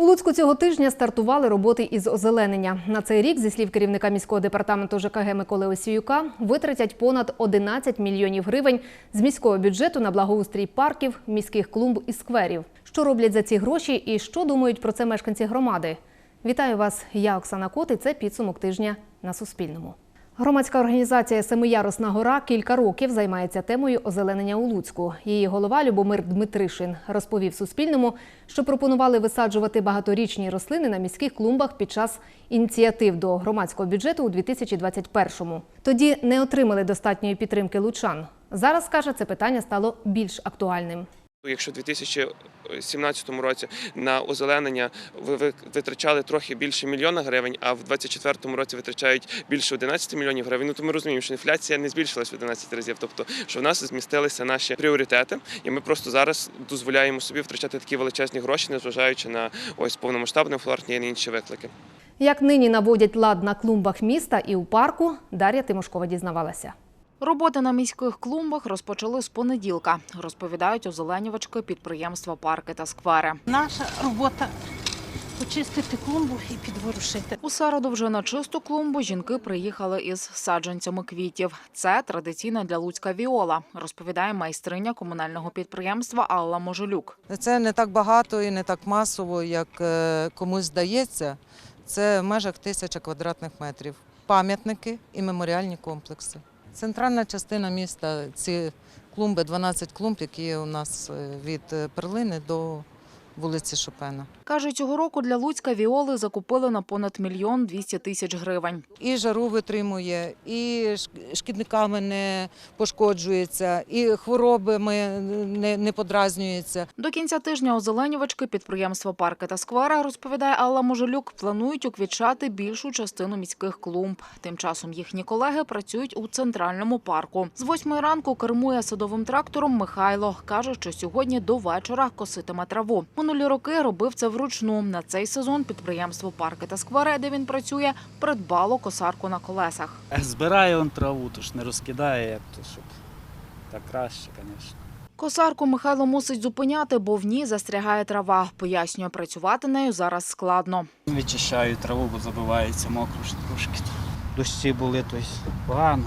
У Луцьку цього тижня стартували роботи із озеленення. На цей рік, зі слів керівника міського департаменту ЖКГ Миколи Осіюка, витратять понад 11 мільйонів гривень з міського бюджету на благоустрій парків, міських клумб і скверів. Що роблять за ці гроші і що думають про це мешканці громади? Вітаю вас, я Оксана Кот, і це підсумок тижня на Суспільному. Громадська організація Семиярусна гора кілька років займається темою озеленення у Луцьку. Її голова Любомир Дмитришин розповів Суспільному, що пропонували висаджувати багаторічні рослини на міських клумбах під час ініціатив до громадського бюджету у 2021-му. Тоді не отримали достатньої підтримки лучан. Зараз каже, це питання стало більш актуальним. Якщо у 2017 році на озеленення ви ви- витрачали трохи більше мільйона гривень, а в 2024 році витрачають більше 11 мільйонів гривень, ну то ми розуміємо, що інфляція не збільшилась в 11 разів. Тобто, що в нас змістилися наші пріоритети, і ми просто зараз дозволяємо собі втрачати такі величезні гроші, незважаючи на ось повномасштабне вторгнення і інші виклики. Як нині наводять лад на клумбах міста і у парку, Дар'я Тимошкова дізнавалася. Роботи на міських клумбах розпочали з понеділка, розповідають озеленювачки підприємства Парки та сквери. Наша робота почистити клумбу і підворушити. У середу вже на чисту клумбу жінки приїхали із саджанцями квітів. Це традиційна для Луцька віола, розповідає майстриня комунального підприємства Алла Можелюк. Це не так багато і не так масово, як е, комусь здається. Це в межах тисяча квадратних метрів. Пам'ятники і меморіальні комплекси. Центральна частина міста ці клумби, 12 клумб, які у нас е, від е, перлини до вулиці Шопена. Каже, цього року для Луцька віоли закупили на понад мільйон двісті тисяч гривень. І жару витримує, і шк- шкідниками не пошкоджується, і хворобами не, не подразнюється. До кінця тижня озеленювачки підприємства Парки та сквера, розповідає Алла Можелюк, планують уквітчати більшу частину міських клумб. Тим часом їхні колеги працюють у центральному парку. З восьмої ранку кермує садовим трактором Михайло. Каже, що сьогодні до вечора коситиме траву. Минулі роки робив це вручну. На цей сезон підприємство Парки та сквери, де він працює, придбало косарку на колесах. Збирає он траву, то ж не розкидає, як то, щоб так краще, звісно. Косарку Михайло мусить зупиняти, бо в ній застрягає трава. Пояснює, працювати нею зараз складно. Вичищаю траву, бо забивається мокро трошки. Дощі були, то погано.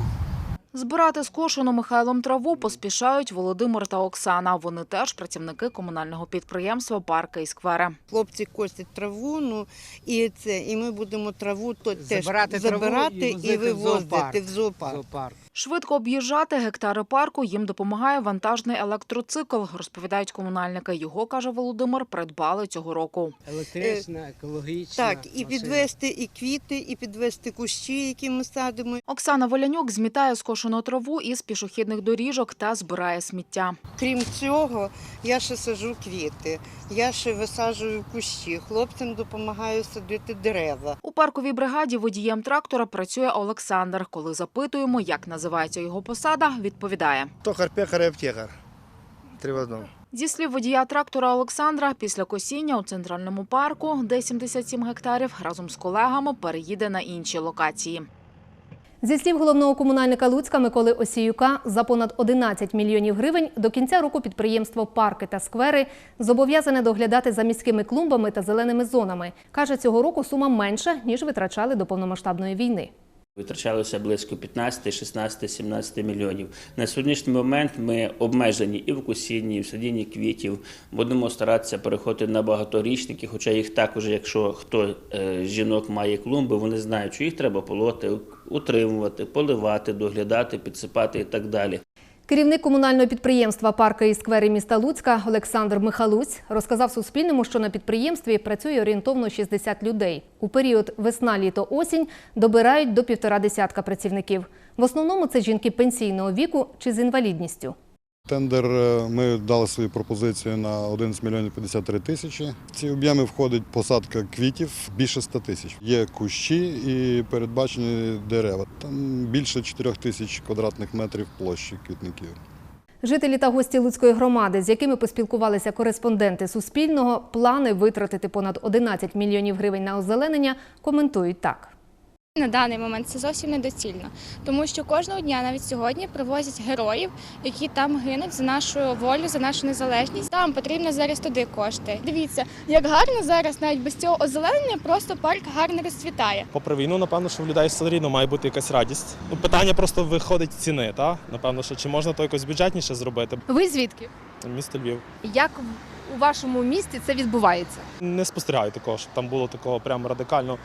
Збирати скошену Михайлом траву поспішають Володимир та Оксана. Вони теж працівники комунального підприємства Парки і сквери. Хлопці косять траву, ну і це, і ми будемо траву то теж Забирати забирати і і, вивозити в зоопарк. в зоопарк. Швидко об'їжджати гектари парку їм допомагає вантажний електроцикл, розповідають комунальники. Його, каже Володимир, придбали цього року. Електрична, екологічна. Так, і підвести і квіти, і підвести кущі, які ми садимо. Оксана Волянюк змітає скошену траву із пішохідних доріжок та збирає сміття. Крім цього, я ще саджу квіти, я ще висаджую кущі, хлопцям допомагаю садити дерева. У парковій бригаді водієм трактора працює Олександр. Коли запитуємо, як називається його посада, відповідає. Токар, пекар і аптекар. Три в одному. Зі слів водія трактора Олександра, після косіння у центральному парку, де 77 гектарів, разом з колегами переїде на інші локації. Зі слів головного комунальника Луцька Миколи Осіюка, за понад 11 мільйонів гривень до кінця року підприємство Парки та сквери зобов'язане доглядати за міськими клумбами та зеленими зонами. Каже, цього року сума менша, ніж витрачали до повномасштабної війни. Витрачалося близько 15, 16, 17 мільйонів. На сьогоднішній момент ми обмежені і в косінні, і в садінні квітів. Будемо старатися переходити на багаторічники, хоча їх також, якщо хто е, жінок має клумби, вони знають, що їх треба полоти, утримувати, поливати, доглядати, підсипати і так далі. Керівник комунального підприємства «Парки і сквери міста Луцька Олександр Михалуць розказав Суспільному, що на підприємстві працює орієнтовно 60 людей. У період весна-літо-осінь добирають до півтора десятка працівників. В основному це жінки пенсійного віку чи з інвалідністю. Тендер е, ми дали свою пропозицію на 11 мільйонів 53 тисячі. В ці об'єми входить посадка квітів більше 100 тисяч. Є кущі і передбачені дерева. Там більше 4 тисяч квадратних метрів площі квітників. Жителі та гості Луцької громади, з якими поспілкувалися кореспонденти Суспільного, плани витратити понад 11 мільйонів гривень на озеленення коментують так. На даний момент це зовсім недоцільно, тому що кожного дня, навіть сьогодні, привозять героїв, які там гинуть за нашу волю, за нашу незалежність. Там потрібно зараз туди кошти. Дивіться, як гарно зараз, навіть без цього озеленення, просто парк гарно розцвітає. Попри війну, напевно, що в людей все рівно має бути якась радість. Ну, питання просто виходить ціни, та? Напевно, що чи можна то якось бюджетніше зробити. Ви звідки? Місто Львів. Як у вашому місті це відбувається? Не спостерігаю такого, щоб там було такого прямо радикально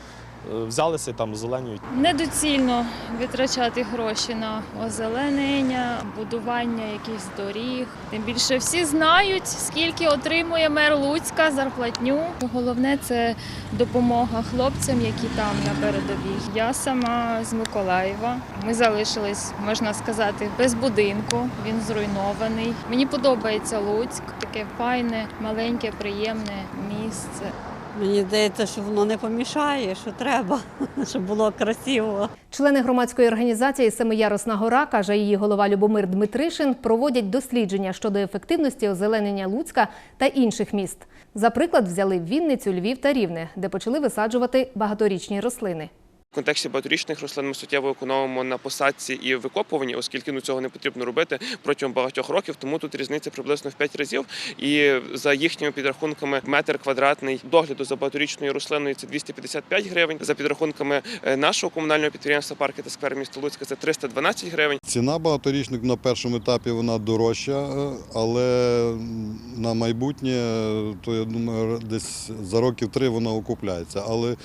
взялися там зеленюють. Недоцільно витрачати гроші на озеленення, будування якихось доріг. Тим більше всі знають, скільки отримує мер Луцька зарплатню. Головне це допомога хлопцям, які там на передовій. Я сама з Миколаєва. Ми залишились, можна сказати, без будинку. Він зруйнований. Мені подобається Луцьк, таке файне, маленьке, приємне місце. Мені здається, що воно не помішає, що треба, щоб було красиво. Члени громадської організації Семиярусна гора, каже її голова Любомир Дмитришин, проводять дослідження щодо ефективності озеленення Луцька та інших міст. За приклад взяли Вінницю, Львів та Рівне, де почали висаджувати багаторічні рослини. В контексті багаторічних рослин ми суттєво економимо на посадці і викопуванні, оскільки ну цього не потрібно робити протягом багатьох років. Тому тут різниця приблизно в 5 разів. І за їхніми підрахунками метр квадратний догляду за багаторічною рослиною це 255 гривень. За підрахунками е, нашого комунального підприємства парки та сквер міста Луцька це 312 гривень. Ціна багаторічних на першому етапі вона дорожча, е, але на майбутнє, е, то я думаю, десь за років три вона окупляється. Але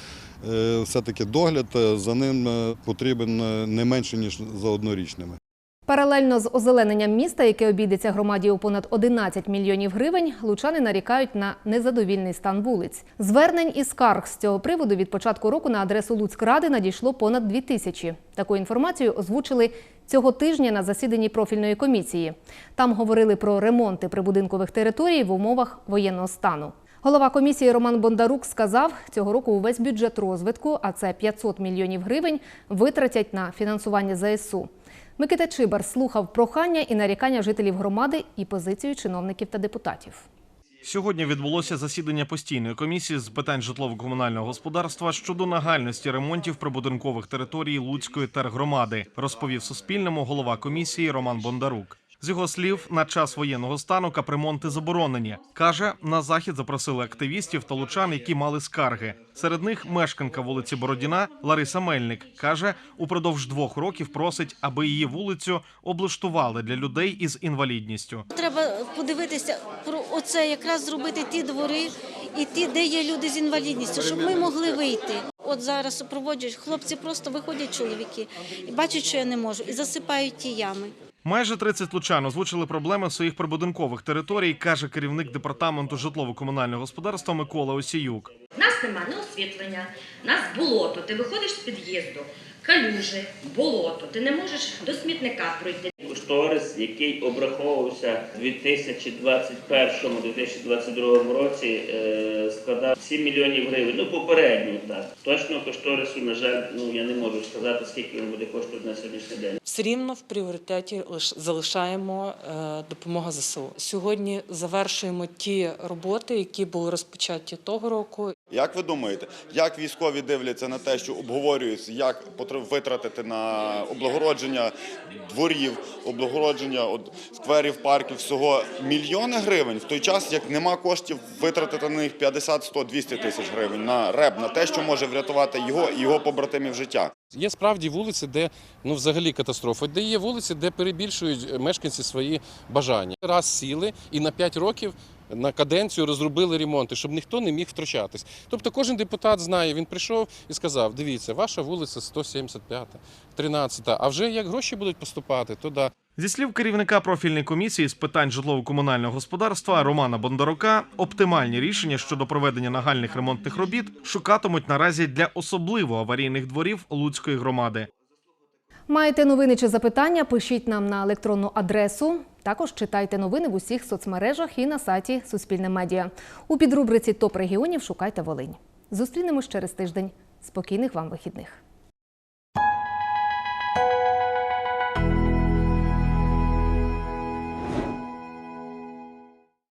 все-таки догляд е, за ним е, потрібен е, не менше, ніж за однорічними. Паралельно з озелененням міста, яке обійдеться громаді у понад 11 мільйонів гривень, лучани нарікають на незадовільний стан вулиць. Звернень і скарг з цього приводу від початку року на адресу Луцькради надійшло понад 2 тисячі. Таку інформацію озвучили цього тижня на засіданні профільної комісії. Там говорили про ремонти прибудинкових територій в умовах воєнного стану. Голова комісії Роман Бондарук сказав, цього року увесь бюджет розвитку, а це 500 мільйонів гривень, витратять на фінансування ЗСУ. Микита Чибар слухав прохання і нарікання жителів громади і позицію чиновників та депутатів. Сьогодні відбулося засідання постійної комісії з питань житлово-комунального господарства щодо нагальності ремонтів прибудинкових територій Луцької тергромади, розповів Суспільному голова комісії Роман Бондарук. З його слів, на час воєнного стану капремонти заборонені. Каже, на захід запросили активістів та лучан, які мали скарги. Серед них мешканка вулиці Бородіна Лариса Мельник каже, упродовж двох років просить, аби її вулицю облаштували для людей із інвалідністю. Треба подивитися про оце, якраз зробити ті двори і ті, де є люди з інвалідністю, щоб ми могли вийти. От зараз супроводжують, хлопці просто виходять чоловіки і бачать, що я не можу, і засипають ті ями. Майже 30 лучан озвучили проблеми своїх прибудинкових територій, каже керівник департаменту житлово-комунального господарства Микола Осіюк. Нас нема не освітлення, нас болото. Ти виходиш з під'їзду, калюжі, болото. Ти не можеш до смітника пройти. Кошторис, який обраховувався у 2021-2022 році, е, складав 7 мільйонів гривень. Ну, попередньо так. Точного кошторису, на жаль, ну я не можу сказати, скільки він буде коштувати на сьогоднішній день. все рівно в пріоритеті лиш- залишаємо е, допомога ЗСУ. Сьогодні завершуємо ті роботи, які були розпочаті того року. Як ви думаєте, як військові дивляться на те, що обговорюють, як витратити на облагородження дворів, облагородження от, скверів, парків всього мільйони гривень, в той час як нема коштів витратити на них 50, 100, 200 тисяч гривень на реб, на те, що може врятувати його і його побратимів життя. Є справді вулиці, де ну взагалі катастрофа, де є вулиці, де перебільшують мешканці свої бажання. Раз сіли і на 5 років на каденцію розробили ремонти, щоб ніхто не міг втручатись. Тобто кожен депутат знає, він прийшов і сказав: дивіться, ваша вулиця 175, 13, а вже як гроші будуть поступати, то да. Зі слів керівника профільної комісії з питань житлово-комунального господарства Романа Бондарука, оптимальні рішення щодо проведення нагальних ремонтних робіт шукатимуть наразі для особливо аварійних дворів Луцької громади. Маєте новини чи запитання? Пишіть нам на електронну адресу. Також читайте новини в усіх соцмережах і на сайті Суспільне медіа. У підрубриці Топ регіонів шукайте Волинь. Зустрінемось через тиждень. Спокійних вам вихідних.